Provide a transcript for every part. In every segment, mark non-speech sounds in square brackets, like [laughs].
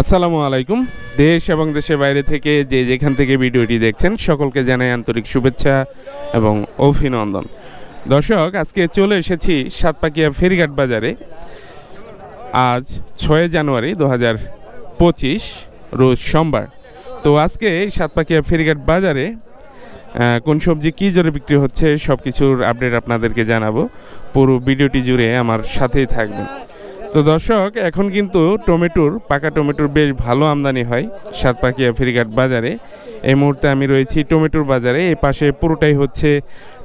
আসসালামু আলাইকুম। দেশ এবং দেশের বাইরে থেকে যে যেখান থেকে ভিডিওটি দেখছেন, সকলকে জানাই আন্তরিক শুভেচ্ছা এবং অভিনন্দন। দর্শক, আজকে চলে এসেছি সাতপাকিয়া ফেরিঘাট বাজারে। আজ ছয় জানুয়ারি দু হাজার পঁচিশ রোজ সোমবার। তো আজকে এই সাতপাকিয়া ফেরিঘাট বাজারে কোন সবজি কী জোরে বিক্রি হচ্ছে সব কিছুর আপডেট আপনাদেরকে জানাব। পুরো ভিডিওটি জুড়ে আমার সাথেই থাকবেন। তো দর্শক, এখন কিন্তু টমেটোর, পাকা টমেটোর বেশ ভালো আমদানি হয় সাতপাকিয়া ফেরিঘাট বাজারে। এই মুহূর্তে আমি রয়েছি টমেটোর বাজারে, এই পাশে পুরোটাই হচ্ছে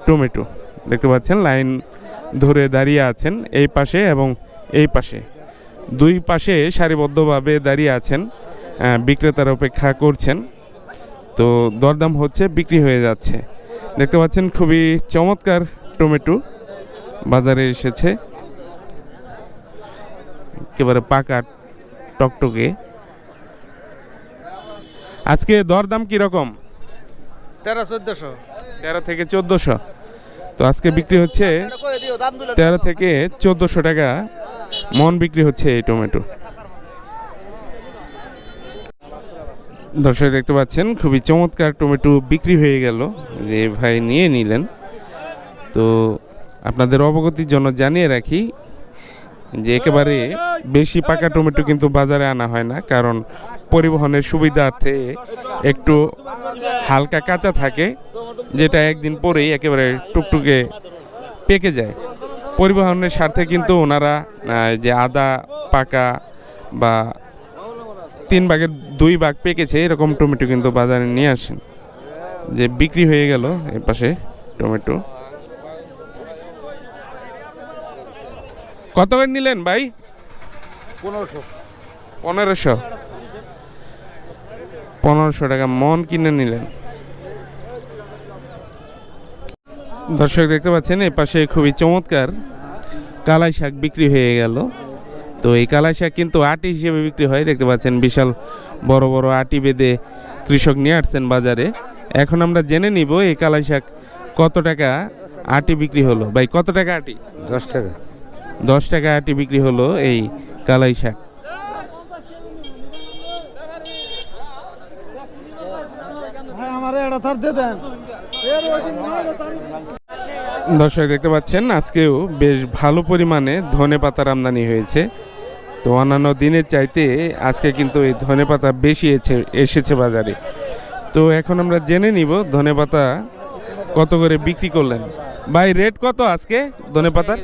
টমেটো। দেখতে পাচ্ছেন, লাইন ধরে দাঁড়িয়ে আছেন এই পাশে এবং এই পাশে। দুই পাশে সারিবদ্ধভাবে দাঁড়িয়ে আছেন বিক্রেতারা অপেক্ষা করছেন। তো দরদাম হচ্ছে, বিক্রি হয়ে যাচ্ছে। দেখতে পাচ্ছেন, খুবই চমৎকার টমেটো বাজারে এসেছে। একেবারে পাকা টকটকে। আজকে দরদাম কীরকম? তেরো চোদ্দশো। তেরো থেকে চোদ্দোশো। তো আজকে বিক্রি হচ্ছে তেরো থেকে চোদ্দোশো টাকা। মন বিক্রি হচ্ছে এই টমেটো। দর্শক দেখতে পাচ্ছেন খুবই চমৎকার টমেটো বিক্রি হয়ে গেল। যে ভাই নিয়ে নিলেন। তো আপনাদের অবগতির জন্য জানিয়ে রাখি যে একেবারে বেশি পাকা টমেটো কিন্তু বাজারে আনা হয় না, কারণ পরিবহনের সুবিধার্থে একটু হালকা কাঁচা থাকে, যেটা একদিন পরেই একেবারে টুকটুকে পেকে যায়। পরিবহনের স্বার্থে কিন্তু ওনারা যে আদা পাকা বা তিন ভাগের দুই ভাগ পেকেছে, এরকম টমেটো কিন্তু বাজারে নিয়ে আসেন। যে বিক্রি হয়ে গেল এর পাশে টমেটো। কত করে নিলেন ভাই? পনেরোশো। পনেরোশো। পনেরোশো টাকা মন কিনে নিলেন। দর্শক দেখতে পাচ্ছেন এ পাশে খুবই চমৎকার কালাই শাক বিক্রি হয়ে গেল। তো এই কালাই শাক কিন্তু আটি হিসেবে বিক্রি হয়। দেখতে পাচ্ছেন বিশাল বড় বড় আটি বেঁধে কৃষক নিয়ে আসছেন বাজারে। এখন আমরা জেনে নিব এই কালাই শাক কত টাকা আটি বিক্রি হলো। ভাই কত টাকা আটি? দশ টাকা। দশ টাকা আটি বিক্রি হলো এই কালাই শাক। দর্শক দেখতে পাচ্ছেন আজকেও বেশ ভালো পরিমাণে ধনে পাতার আমদানি হয়েছে। তো অন্যান্য দিনের চাইতে আজকে কিন্তু এই ধনে পাতা বেশি এসে- এসেছে বাজারে। তো এখন আমরা জেনে নিব ধনে পাতা কত করে বিক্রি করলেন? ভাই রেট কত আজকে ধনে পাতার?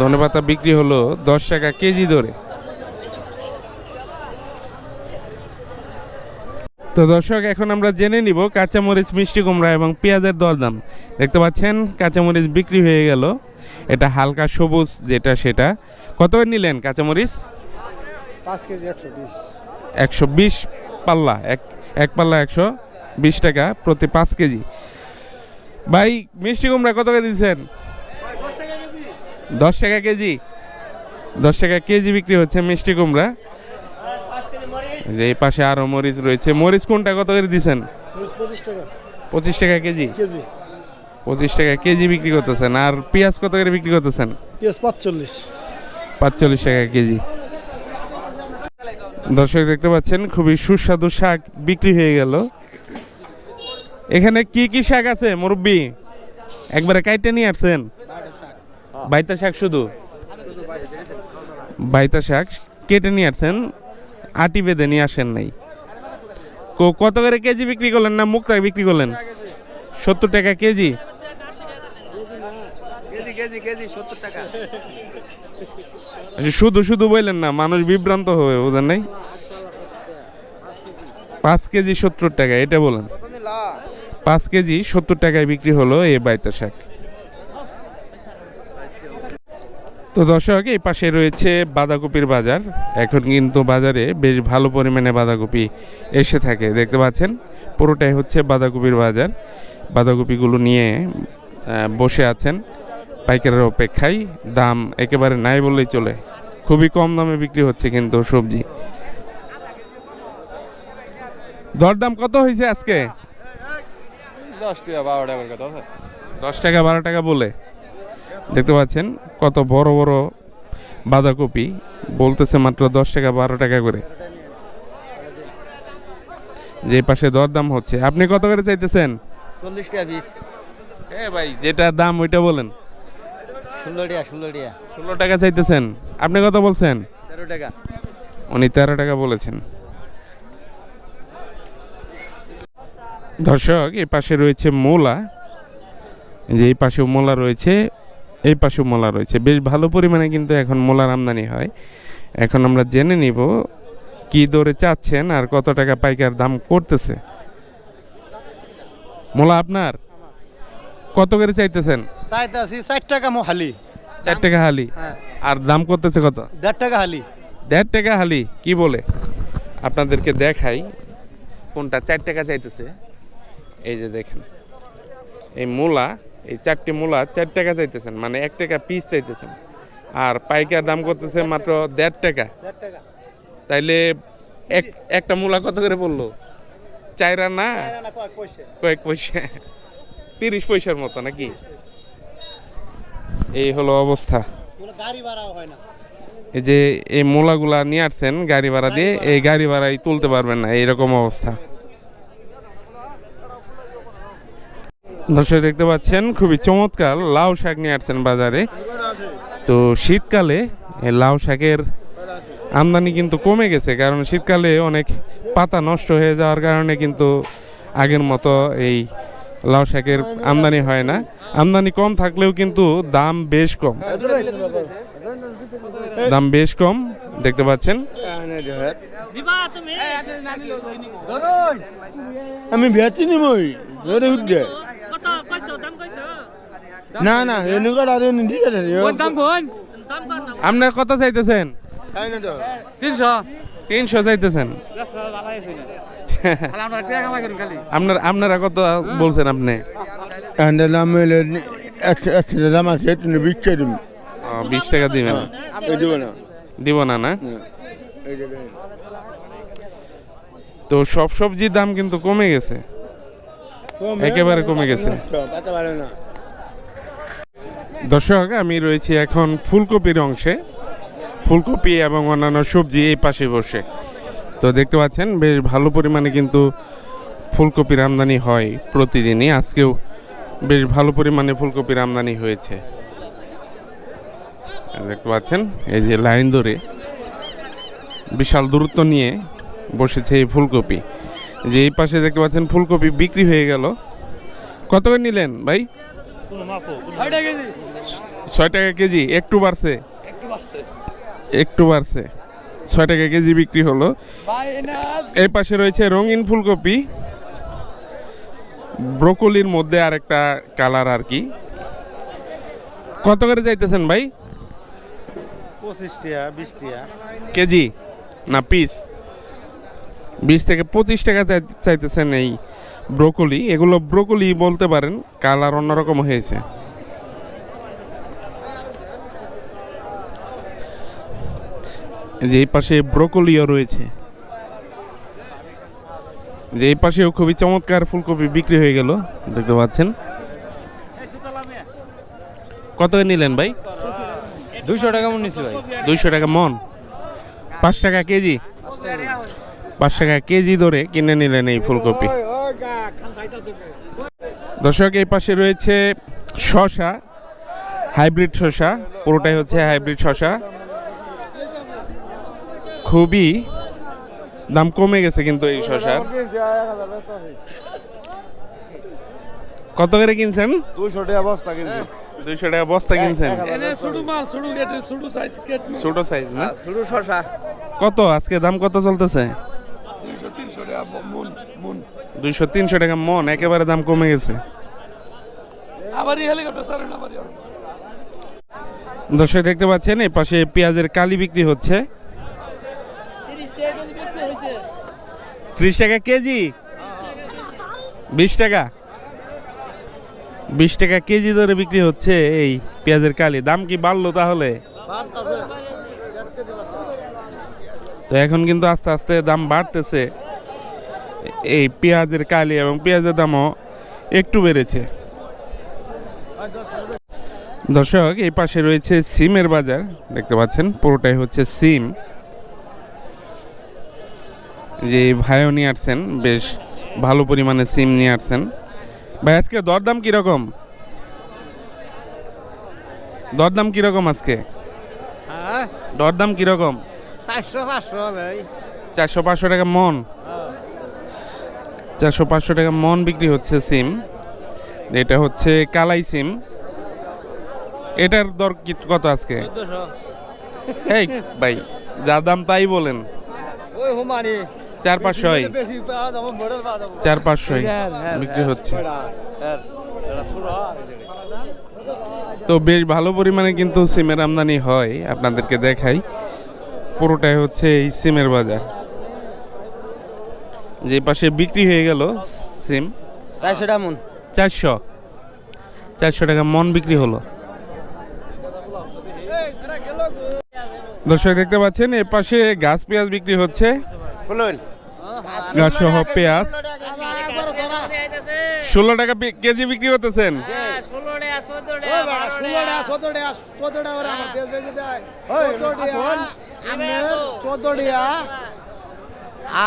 ধনে পাতা বিক্রি হলো দশ টাকা কেজি ধরে। তো দর্শক এখন আমরা জেনে নিব কাঁচামরিচ মিষ্টি কুমড়া এবং পেঁয়াজের দরদাম। দেখতে পাচ্ছেন কাঁচামরিচ বিক্রি হয়ে গেল। এটা হালকা সবুজ যেটা সেটা। কত করে নিলেন কাঁচামরিচ? কেজি একশো বিশ। একশো বিশ পাল্লা এক এক পাল্লা একশো বিশ টাকা প্রতি পাঁচ কেজি। ভাই মিষ্টি কুমড়া কত করে দিচ্ছেন দশ টাকা কেজি। দশ টাকা কেজি বিক্রি হচ্ছে মিষ্টি কুমড়া। যে এই পাশে আরও মরিচ রয়েছে। মরিচ কোনটা কত করে দিচ্ছেন পঁচিশ টাকা কেজি। কেজি। পঁচিশ টাকা কেজি বিক্রি করতেছেন। আর পেঁয়াজ কত করে বিক্রি করতেছেন? পেঁয়াজ পাঁচচল্লিশ। পাঁচচল্লিশ টাকা কেজি। দর্শক দেখতে পাচ্ছেন খুবই সুস্বাদু শাক বিক্রি হয়ে গেল। এখানে কি কি শাক আছে মুরব্বি? একবারে কাইটে নিয়ে আসছেন। বাইতা শাক শুধু? বাইতা শাক কেটে নিয়ে আসছেন আটি বেঁধে নিয়ে আসেন নাই। কত করে কেজি বিক্রি করলেন না মুক্তা বিক্রি করলেন? সত্তর টাকা কেজি? আচ্ছা, শুধু শুধু বললেন না মানুষ বিভ্রান্ত হবে বুঝেন নাই? পাঁচ কেজি সত্তর টাকা এটা বলেন। পাঁচ কেজি সত্তর টাকায় বিক্রি হলো এই বাইতা শাক। তো দর্শক, এই পাশে রয়েছে বাঁধাকপির বাজার। এখন কিন্তু বাজারে বেশ ভালো পরিমাণে বাঁধাকপি এসে থাকে, দেখতে পাচ্ছেন? পুরোটাই হচ্ছে বাঁধাকপির বাজার। বাঁধাকপিগুলো নিয়ে বসে আছেন পাইকারের অপেক্ষায়। দাম একেবারে নাই বললেই চলে। খুবই কম দামে বিক্রি হচ্ছে কিন্তু সবজি। দরদাম কত হয়েছে আজকে? দশ টাকা বারো টাকার কথা দশ টাকা বারো টাকা বলে। দেখতে পাচ্ছেন কত বড় বড় বাঁধাকপি। বলতেছে মাত্র দশ টাকা বারো টাকা করে। যে পাশে দরদাম হচ্ছে। আপনি কত করে চাইতেছেন? চল্লিশ টাকা পিস এ ভাই যেটা দাম ওইটা বলেন। ষোলো টাকা ষোলো টাকা। ষোলো টাকা চাইতেছেন। আপনি কত বলছেন? তেরো টাকা। উনি তেরো টাকা বলেছেন। দর্শক এই পাশে রয়েছে মোলা। যে এই পাশেও মোলা রয়েছে এই পাশেও মোলা রয়েছে। বেশ ভালো পরিমাণে কিন্তু এখন মোলার আমদানি হয়। এখন আমরা জেনে নিব কি দরে চাচ্ছেন আর কত টাকা পাইকার দাম করতেছে। মোলা আপনার? কত করে চাইতেছেন? চাইতাছি ষাট টাকা মো হালি। চার টাকা হালি? হ্যাঁ। আর দাম করতেছে কত? দেড় টাকা হালি। দেড় টাকা হালি কি বলে? আপনাদেরকে দেখাই কোনটা চার টাকা চাইতেছে। এই যে দেখেন, এই মূলা, এই চারটি মূলা চার টাকা চাইতেছেন মানে এক টাকা পিস চাইতেছেন। আর পাইকার দাম করতেছে মাত্র দেড় টাকা। তাইলে এক, একটা মূলা কত করে পড়ল? চাইরা না? কয়েক পয়সা। তিরিশ পয়সার মতো নাকি? এই হলো অবস্থা। এই যে এই মূলাগুলা নিয়ে আসছেন গাড়ি ভাড়া দিয়ে, এই গাড়ি ভাড়াই তুলতে পারবেন না, এইরকম অবস্থা। দর্শক দেখতে পাচ্ছেন, খুবই চমৎকার লাউ শাক নিয়ে আসছেন বাজারে। তো শীতকালে লাউ শাকের আমদানি কিন্তু কমে গেছে, কারণ শীতকালে অনেক পাতা নষ্ট হয়ে যাওয়ার কারণে কিন্তু আগের মতো এই লাউ শাকের আমদানি হয় না। আমদানি কম থাকলেও কিন্তু দাম বেশ কম। দাম বেশ কম, দেখতে পাচ্ছেন। আমি ভেটি নিমই ধরে কত কইছো দাম কইছো না না রেণুকা দাদু ঠিক আছে দাম কোন দাম কোন আপনার কত চাইতেছেন? তাই না তো? 300 তিনশো চাইতেছেন। টাকা [laughs] আপনার আপনারা কত বলছেন আপনি? দাম আছে তুমি তুমি ও, বিশ টাকা দিবেন। এই দিব না। না তো সব সবজির দাম কিন্তু কমে গেছে। একেবারে কমে গেছে। দর্শক আমি রয়েছি এখন ফুলকপির অংশে। ফুলকপি এবং অন্যান্য সবজি এই পাশে বসে। তো দেখতে পাচ্ছেন বেশ ভালো পরিমাণে কিন্তু ফুলকপির আমদানি হয় প্রতিদিনই। আজকেও বেশ ভালো পরিমাণে ফুলকপির আমদানি হয়েছে। দেখতে পাচ্ছেন এই যে লাইন ধরে বিশাল দূরত্ব নিয়ে বসেছে এই ফুলকপি। যে এই পাশে দেখতে পাচ্ছেন ফুলকপি বিক্রি হয়ে গেল। কত করে নিলেন ভাই? ছয় টাকা কেজি একটু বাড়ছে। একটু বাড়ছে। ছয় টাকা কেজি বিক্রি হলো। এই পাশে রয়েছে রঙিন ফুলকপি। ব্রোকলির মধ্যে আর একটা কালার আর কি। কত করে যাইতেছেন ভাই? পঁচিশ টাকা বিশ টাকা কেজি? না পিস। বিশ থেকে পঁচিশ টাকা চাই- চাইতেছেন এই ব্রোকলি। এগুলো ব্রোকলি বলতে পারেন কালার অন্যরকম হয়েছে। যে এই পাশে ব্রোকলিও রয়েছে। যে এই পাশেও খুবই চমৎকার ফুলকপি বিক্রি হয়ে গেল দেখতে পাচ্ছেন। কত নিলেন ভাই? দুইশো টাকা মন নিছি ভাই। দুইশো টাকা মন। পাঁচ টাকা কেজি? পাঁচ টাকা কেজি ধরে কিনে নিলেন এই ফুলকপি। দর্শক এই পাশে রয়েছে শশা হাইব্রিড শশা পুরোটাই হচ্ছে হাইব্রিড শশা খুবই দাম কমে গেছে কিন্তু এই শশার কত করে কিনছেন? দুশো টাকা বস্তা কিনছি। দুইশো টাকা বস্তা কিনছেন? ছোট মাল ছোট গেট ছোট সাইজ গেট ছোট সাইজ না? শুরু শশা। কত? আজকে দাম কত চলতেছে? 200 300 টাকা মন মন দুইশো তিনশো টাকা মন একেবারে দাম কমে গেছে। দর্শক দেখতে পাচ্ছেন এই পাশে পেঁয়াজের কালি বিক্রি হচ্ছে 30 টাকা কেজি বিক্রি হয়েছে ত্রিশ টাকা কেজি? বিশ টাকা। বিশ টাকা কেজি ধরে বিক্রি হচ্ছে এই পেঁয়াজের কালি। দাম কি বাড়লো তাহলে? তো এখন কিন্তু আস্তে আস্তে দাম বাড়তেছে। এই পেঁয়াজের কালি এবং পেঁয়াজের দামও একটু বেড়েছে। দর্শক, এই পাশে রয়েছে সিমের বাজার। দেখতে পাচ্ছেন, পুরোটাই হচ্ছে সিম। যে ভাইও নিয়ে আসছেন বেশ ভালো পরিমাণে সিম নিয়ে আসছেন। ভাই আজকে দরদাম কীরকম? দরদাম কীরকম আজকে? হ্যাঁ? দরদাম কীরকম? চারশো পাঁচশো ভাই চারশো পাঁচশো টাকা মন। চারশো পাঁচশো টাকা মন বিক্রি হচ্ছে সিম। এটা হচ্ছে কালাই সিম। এটার দর কত আজকে? এই ভাই যা দাম তাই বলেন। ওই হুমানি চার পাঁচশোই চার পাঁচশোই হ্যাঁ, হ্যাঁ, বিক্রি হ্যাঁ, হচ্ছে। তো বেশ ভালো পরিমাণে কিন্তু সিমের আমদানি হয় আপনাদেরকে দেখাই। পুরোটাই হচ্ছে এই সিমের বাজার। যে পাশে বিক্রি হয়ে গেল সিম। চারশো টাকা মন। চারশো। চারশো টাকা মন বিক্রি হলো। দর্শক দেখতে পাচ্ছেন এ পাশে গাছ পেঁয়াজ বিক্রি হচ্ছে। বলুন। সহ পেঁয়াজ। ষোলো টাকা কেজি বিক্রি করতেছেন?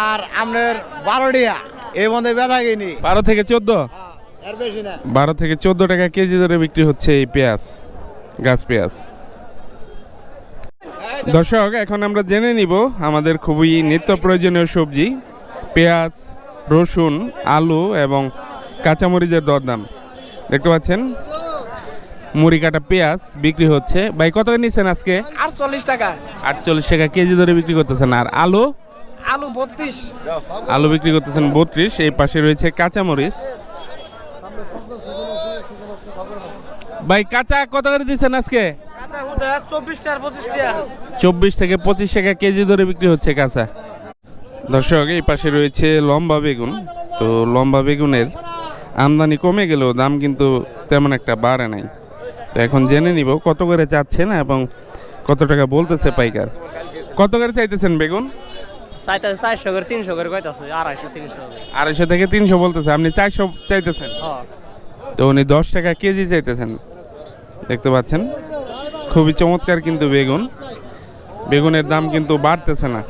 আর আপনার বারোটিয়া এই মধ্যে ব্যথা কিনি। বারো থেকে চোদ্দ? না। বারো থেকে চোদ্দ টাকা কেজি ধরে বিক্রি হচ্ছে এই পেঁয়াজ গাছ পেঁয়াজ। দর্শক এখন আমরা জেনে নিব আমাদের খুবই নিত্য প্রয়োজনীয় সবজি পেঁয়াজ রসুন আলু এবং কাঁচামরিচের দরদাম। দেখতে পাচ্ছেন মুড়ি কাটা পেঁয়াজ বিক্রি হচ্ছে। ভাই কত নিচ্ছেন আজকে? আটচল্লিশ টাকা। আটচল্লিশ টাকা কেজি ধরে বিক্রি করতেছেন। আর আলু? আলু বত্রিশ। আলু বিক্রি করতেছেন বত্রিশ। এই পাশে রয়েছে কাঁচামরিচ। ভাই কাঁচা কত করে দিচ্ছেন আজকে? চব্বিশ থেকে পঁচিশ টাকা কেজি ধরে বিক্রি হচ্ছে কাঁচা। দর্শক এই পাশে রয়েছে লম্বা বেগুন। তো লম্বা বেগুনের আমদানি কমে গেলেও দাম কিন্তু তেমন একটা বাড়ে নাই। তো এখন জেনে নিব কত করে চাচ্ছে না এবং কত টাকা বলতেছে পাইকার। কত করে চাইতেছেন বেগুন? চারশো করে তিনশো করে কইতাছে আড়াইশো তিনশো আড়াইশো থেকে তিনশো বলতেছে আপনি চারশো চাইতেছেন? তো উনি দশ টাকা কেজি চাইতেছেন। দেখতে পাচ্ছেন? খুবই চমৎকার কিন্তু বেগুন। বেগুনের দাম কিন্তু বাড়তেছে না।